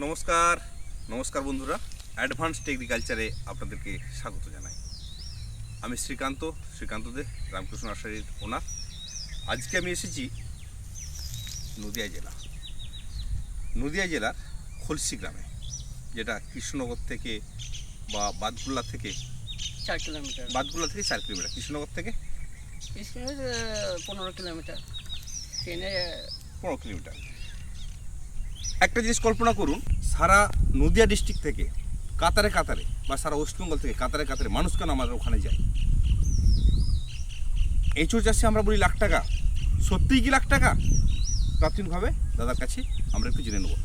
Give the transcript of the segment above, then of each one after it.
নমস্কার নমস্কার বন্ধুরা। অ্যাডভান্সড এগ্রিকালচারে আপনাদেরকে স্বাগত জানাই। আমি শ্রীকান্ত শ্রীকান্ত দে রামকৃষ্ণ নার্সারির ওনার। আজকে আমি এসেছি নদিয়া জেলা। নদিয়া জেলার খলসি গ্রামে যেটা কৃষ্ণনগর থেকে বা বাদগুল্লা থেকে চার কিলোমিটার। বাদগুল্লা থেকে চার কিলোমিটার। কৃষ্ণনগর থেকে? কৃষ্ণগঞ্জ পনেরো কিলোমিটার। ট্রেনে পনেরো কিলোমিটার। একটা জিনিস কল্পনা করুন সারা নদিয়া ডিস্ট্রিক্ট থেকে কাতারে কাতারে বা সারা ওয়েস্টবেঙ্গল থেকে কাতারে কাতারে মানুষ কেন আমাদের ওখানে যায়? এঁচুর চাষে আমরা বলি লাখ টাকা। সত্যিই কি লাখ টাকা? প্রাথমিকভাবে দাদার কাছে আমরা একটু জেনে নেব।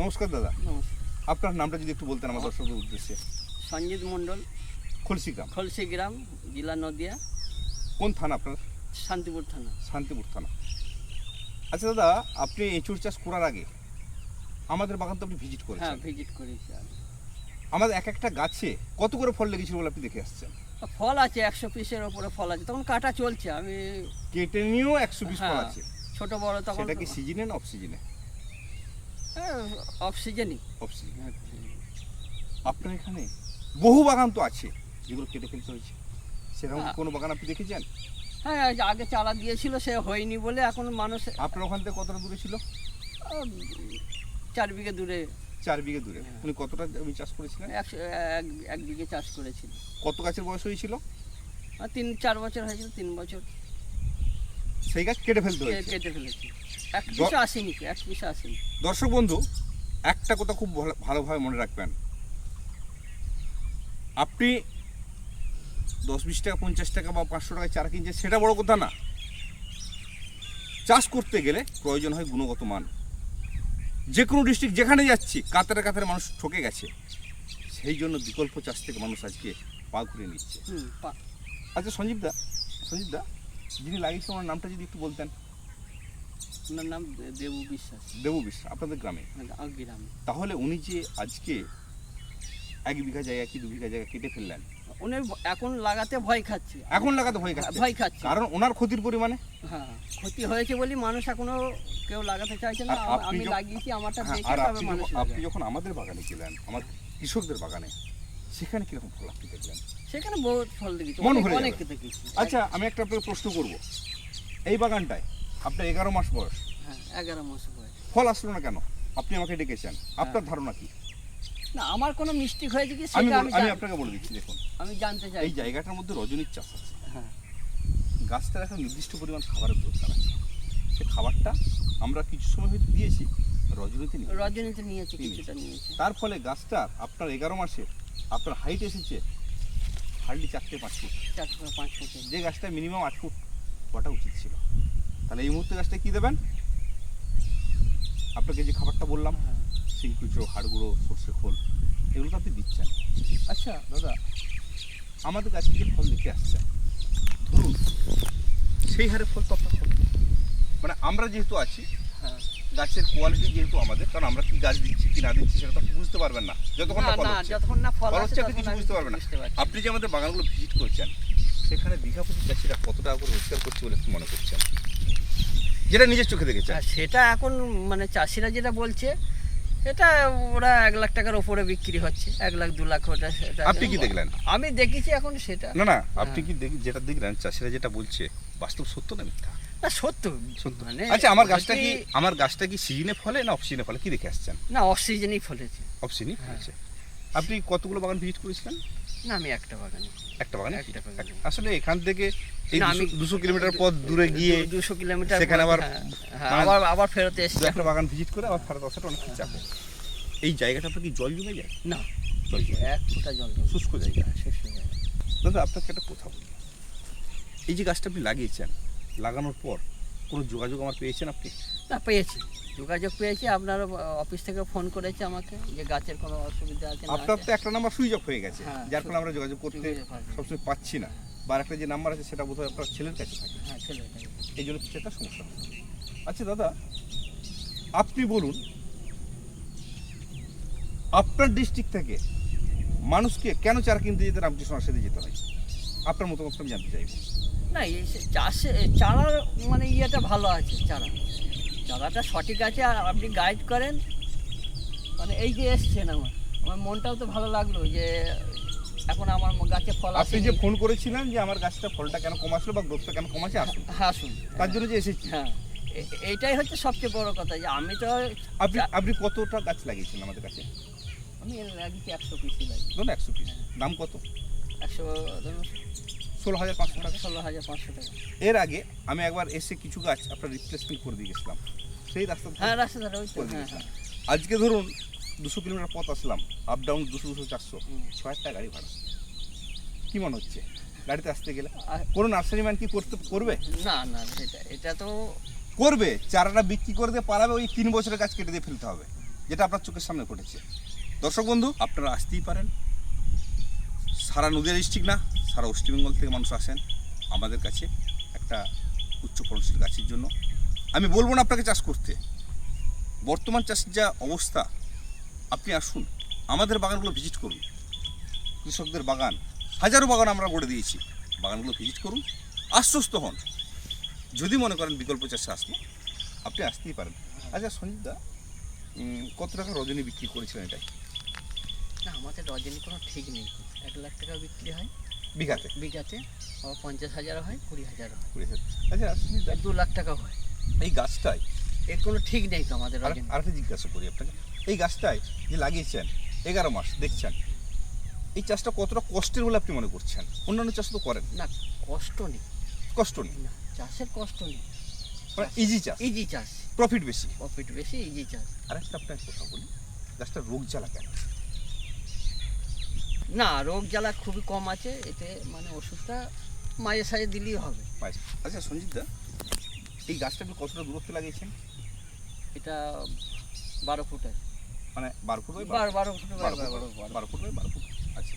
নমস্কার দাদা। নমস্কার। আপনার নামটা যদি একটু বলতেন আমার দর্শকদের উদ্দেশ্যে। সঞ্জিত মণ্ডল খলসি গ্রাম। খলসি গ্রাম জেলা নদিয়া। কোন থানা আপনার? শান্তিপুর থানা। শান্তিপুর থানা। আচ্ছা দাদা আপনি এঁচুর চাষ করার আগে আমাদের বাগান তো আপনি ভিজিট হ্যাঁ ভিজিট করেছি আমি আমাদের এক একটা গাছে কত করে ফল লেগেছিল বলে আপনি দেখে আসছেন? ফল আছে একশো পিসের ওপরে ফল আছে তখন কাটা চলছে আমি কেটে নিয়েও একশো পিস ফল হ্যাঁ, আছে। ছোট বড় তখন সেটা কি সিজনে না অফ সিজনে অফ সিজনই অফ সিজনে আপনার এখানে বহু বাগান তো আছে যেগুলো কেটে ফেলতে হয়েছে। সেরকম হ্যাঁ। কোনো বাগান আপনি দেখেছেন? হ্যাঁ আগে চালা দিয়েছিল সে হয়নি বলে এখন মানুষ আপনার ওখান থেকে কতটা দূরে ছিল? চার বিঘে দূরে। চার বিঘে দূরে। উনি কতটা জমি চাষ করেছিলেন? একশো এক বিঘে চাষ করেছিল। কত গাছের বয়স হয়েছিল? তিন চার বছর হয়েছিল তিন বছর। সেই গাছ কেটে ফেলতে হয়েছে? কেটে ফেলেছি। এক পিসে আসেনি এক পিসে আসেনি। দর্শক বন্ধু একটা কথা খুব ভালো- ভালোভাবে মনে রাখবেন। আপনি দশ বিশ টাকা পঞ্চাশ টাকা বা পাঁচশো টাকায় চারা কিনছেন সেটা বড় কথা না। চাষ করতে গেলে প্রয়োজন হয় গুণগত মান। যে কোনো ডিস্ট্রিক্ট যেখানে যাচ্ছি কাতারে কাতারে মানুষ ঠকে গেছে। সেই জন্য বিকল্প চাষ থেকে মানুষ আজকে পা ঘুরে নিচ্ছে। আচ্ছা সঞ্জীব দা সঞ্জীব দা যিনি লাগিয়েছেন ওনার নামটা যদি একটু বলতেন। ওনার নাম দেবু বিশ্বাস। দেবু বিশ্বাস আপনাদের গ্রামে? গ্রামে। তাহলে উনি যে আজকে এক বিঘা জায়গা কি দু বিঘা জায়গা কেটে ফেললেন উনি এখন লাগাতে ভয় খাচ্ছে। এখন লাগাতে ভয় খাচ্ছে? ভয় খাচ্ছে। কারণ ওনার ক্ষতির পরিমাণে? হ্যাঁ ক্ষতি হয়েছে বলি মানুষ এখনও কেউ লাগাতে চাইছে না। আম- লাগিয়েছি আমারটা হ্যাঁ, দেখে তবে মানুষ আপনি যখন আমাদের বাগানে গেলেন আমার কৃষকদের বাগানে সেখানে কীরকম ফল আপনি দেখলেন? সেখানে বহুত ফল দেখেছি মন ভরে অনেক দেখেছি। আচ্ছা আমি একটা আপনাকে প্রশ্ন করব। এই বাগানটায় আপনার এগারো মাস বয়স। হ্যাঁ এগারো মাস বয়স। ফল আসলো না কেন? আপনি আমাকে ডেকেছেন। আপনার ধারণা কি? না আমার কোনো মিস্টেক হয়েছে কি সেটা আমি আমি আপনাকে বলে দিচ্ছি দেখুন। আমি জানতে চাই। এই জায়গাটার মধ্যে রজনীর চাষ আছে। হ্যাঁ। গাছটার একটা নির্দিষ্ট পরিমাণ খাবারের দরকার আছে। সে খাবারটা আমরা কিছু সময় হয়তো দিয়েছি রজনীতে নিয়ে রজনীতে নিয়েছে। কিছুটা নিয়েছে। তার ফলে গাছটার আপনার এগারো মাসে আপনার হাইট এসেছে হার্ডলি চারটে পাঁচ ফুট। চার থেকে পাঁচ ফুটের যে গাছটা মিনিমাম আট ফুট হওয়াটা উচিত ছিল। তাহলে এই মুহূর্তে গাছটা কী দেবেন? আপনাকে যে খাবারটা বললাম শিংকুচো হাড়গুঁড়ো সর্ষে খোল এগুলো তো আপনি দিচ্ছেন। আচ্ছা দাদা আমাদের গাছে যে ফল দেখে আসছেন ধরুন সেই হারে ফল তো আপনার মানে আমরা যেহেতু আছি হ্যাঁ। গাছের কোয়ালিটি যেহেতু আমাদের কারণ আমরা কি গাছ দিচ্ছি কি না দিচ্ছি সেটা তো বুঝতে পারবেন না। যতক্ষণ না ফল না হচ্ছে যতক্ষণ না ফল হচ্ছে আপনি কিছু বুঝতে পারবেন না। আপনি যে আমাদের বাগানগুলো ভিজিট করছেন সেখানে দীঘা প্রতি চাষিরা কত টাকা করে রোজগার করছে বলে মনে করছেন? যেটা নিজের চোখে দেখেছেন। আর সেটা এখন মানে চাষিরা যেটা বলছে এটা ওরা এক লাখ টাকার ওপরে বিক্রি হচ্ছে এক লাখ দু লাখ ওটা সেটা আপনি কি দেখলেন? আমি দেখেছি এখন সেটা। না না আপনি কি দেখি যেটা দেখলেন চাষিরা যেটা বলছে বাস্তব সত্য না মিথ্যা? না সত্য। সত্য। মানে আচ্ছা আমার গাছটা কি আমার গাছটা কি সিজনে ফলে না অফ সিজনে ফলে? কি দেখে আসছেন? না অক্সিজেনই ফলেছে। অফ সিজনই হ্যাঁ। ফলেছে। আপনি কতগুলো বাগান ভিজিট করেছিলেন? না আমি একটা বাগানে একটা বাগানে? একটা বাগানে। আসলে এখান থেকে এই আমি- দুশো কিলোমিটার পথ দূরে গিয়ে দুশো কিলোমিটার সেখানে আবার হ্যাঁ, আবার আবার ফেরত দু এসছে একটা বাগান ভিজিট করে আবার ফেরত আসাটা অনেক চাপে এই জায়গাটা আপনার কি জল জমে যায়? না। জল জমে এক ফোঁটা জল শুষ্ক জায়গা। শেষ হয়ে যাবে দাদা আপনাকে একটা কথা বলি। এই যে গাছটা আপনি লাগিয়েছেন লাগানোর পর কোনো যোগাযোগ আমার পেয়েছেন আপনি? না পেয়েছি। যোগাযোগ পেয়েছি আপনার অফিস থেকে ফোন করেছে আমাকে যে গাছের কোনো অসুবিধা আছে আপনার তো একটা নাম্বার সুইচ অফ হয়ে গেছে হ্যাঁ, যার ফলে আমরা যোগাযোগ করতে। সবসময় পাচ্ছি না। বা একটা যে নাম্বার আছে সেটা বোধহয় আপনার ছেলের কাছে থাকে। হ্যাঁ ছেলেটাকে এই জন্য কিছু একটা সমস্যা আচ্ছা দাদা আপনি বলুন আপনার ডিস্ট্রিক্ট থেকে মানুষকে কেন চারা কিনতে যেতে রামকৃষ্ণ সাথে যেতে হয়? আপনার মতামত আমি জানতে চাইব। না চাষে চারার মানে ইয়েটা ভালো আছে চারা। চারাটা সঠিক আছে আর আপনি গাইড করেন। মানে এই যে এসছেন আমার আমার মনটাও তো ভালো লাগল যে এখন আমার গাছে ফল আপনি যে ফোন করেছিলেন যে আমার গাছটা ফলটা কেন কম আসলো বা গ্রোথটা কেন কম আছে আসুন। হ্যাঁ শুন তার জন্য যে এসেছি। হ্যাঁ এইটাই হচ্ছে সবচেয়ে বড় কথা যে আমি তো আপনি আপনি কতটা গাছ লাগিয়েছেন আমাদের কাছে? আমি লাগিয়েছি একশো পিসি লাগি ধরুন একশো পিস দাম কত? একশো ধরুন ষোলো হাজার পাঁচশো টাকা। ষোলো হাজার পাঁচশো টাকা। এর আগে আমি একবার এসে কিছু গাছ আপনার রিপ্লেসমেন্ট করে দিয়ে গেছিলাম। সেই রাস্তা হ্যাঁ রাস্তা ধারে ওই হ্যাঁ হ্যাঁ। আজকে ধরুন দুশো কিলোমিটার পথ আসলাম আপ ডাউন দুশো দুশো চারশো। হুম। ছ টাকা গাড়ি ভাড়া। কি মনে হচ্ছে? গাড়িতে আসতে গেলে? কোনো নার্সারি ম্যান কি করতে করবে? না না এটা এটা তো করবে। চারাটা বিক্রি করে দিয়ে পালাবে ওই তিন বছরের গাছ কেটে দিয়ে ফেলতে হবে যেটা আপনার চোখের সামনে ঘটেছে। দর্শক বন্ধু আপনারা আসতেই পারেন। সারা নদীয়া ডিস্ট্রিক্ট না সারা ওয়েস্টবেঙ্গল থেকে মানুষ আসেন আমাদের কাছে একটা উচ্চ ফলনশীল গাছের জন্য। আমি বলব না আপনাকে চাষ করতে। বর্তমান চাষের যা অবস্থা আপনি আসুন আমাদের বাগানগুলো ভিজিট করুন। কৃষকদের বাগান হাজারো বাগান আমরা গড়ে দিয়েছি। বাগানগুলো ভিজিট করুন আশ্বস্ত হন। যদি মনে করেন বিকল্প চাষে আসব আপনি আসতেই পারেন। আচ্ছা সঞ্জিতদা উম, কত টাকা রজনী বিক্রি করেছিলেন এটাই? না আমাদের রজনী কোনো ঠিক নেই। এক লাখ টাকা বিক্রি হয়। বিঘাতে? বিঘাতে। পঞ্চাশ হাজার হয় কুড়ি হাজার হয়। কুড়ি হাজার। আচ্ছা দু লাখ টাকা হয়। এই গাছটাই এর কোনো ঠিক নেই তো আমাদের আর আরেকটা জিজ্ঞাসা করি আপনাকে। এই গাছটাই যে লাগিয়েছেন এগারো মাস দেখছেন এই চাষটা কতটা কষ্টের বলে আপনি মনে করছেন? অন্যান্য চাষ তো করেন। না কষ্ট নেই। কষ্ট নেই? না চাষের কষ্ট নেই। মানে ইজি চাষ? ইজি চাষ। প্রফিট বেশি? প্রফিট বেশি ইজি চাষ। আর একটা আপনাকে কথা বলি গাছটা রোগ জ্বালা কেন? না রোগ জ্বালা খুবই কম আছে এতে মানে ওষুধটা মাঝে সাঝে দিলেই হবে। আচ্ছা সঞ্জিতদা এই গাছটা আপনি কতটা দূরত্বে লাগিয়েছেন? এটা বারো ফুটের মানে বারো ফুট বারো বারো ফুট? বারো ফুট বারো ফুট আচ্ছা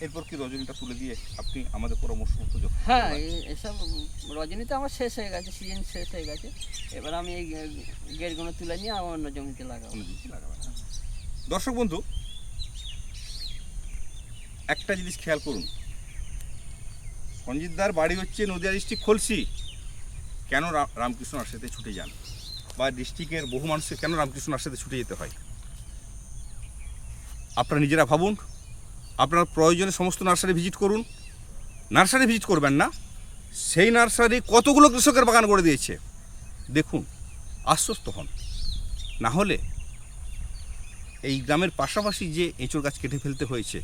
এরপর কি রজনীটা তুলে দিয়ে আপনি আমাদের পরামর্শ মতো হ্যাঁ এই- এসব রজনীতে আমার শেষ হয়ে গেছে সিজন শেষ হয়ে গেছে। এবার আমি এই গেটগুলো তুলে নিয়ে আমার অন্য জমিতে লাগাবো। কোনো জিনিস লাগাবেন দর্শক বন্ধু একটা জিনিস খেয়াল করুন। সঞ্জিতদার বাড়ি হচ্ছে নদিয়া ডিস্ট্রিক্ট খলসি। কেন রামকৃষ্ণ আশ্রাতে ছুটে যান? বা ডিস্ট্রিক্টের বহু মানুষকে কেন রামকৃষ্ণ আশ্রাতে ছুটে যেতে হয়? আপনারা নিজেরা ভাবুন। আপনার প্রয়োজনে সমস্ত নার্সারি ভিজিট করুন। নার্সারি ভিজিট করবেন না। সেই নার্সারি কতগুলো কৃষকের বাগান করে দিয়েছে? দেখুন, আশ্বস্ত হন। না হলে এই গ্রামের পাশাপাশি যে এঁচড় গাছ কেটে ফেলতে হয়েছে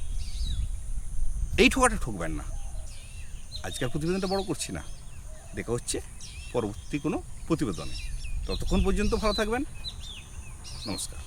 এই ঠোকাটা ঠকবেন না। আজকের প্রতিবেদনটা বড় করছি না। দেখা হচ্ছে পরবর্তী কোনো প্রতিবেদনে। ততক্ষণ পর্যন্ত ভালো থাকবেন। নমস্কার।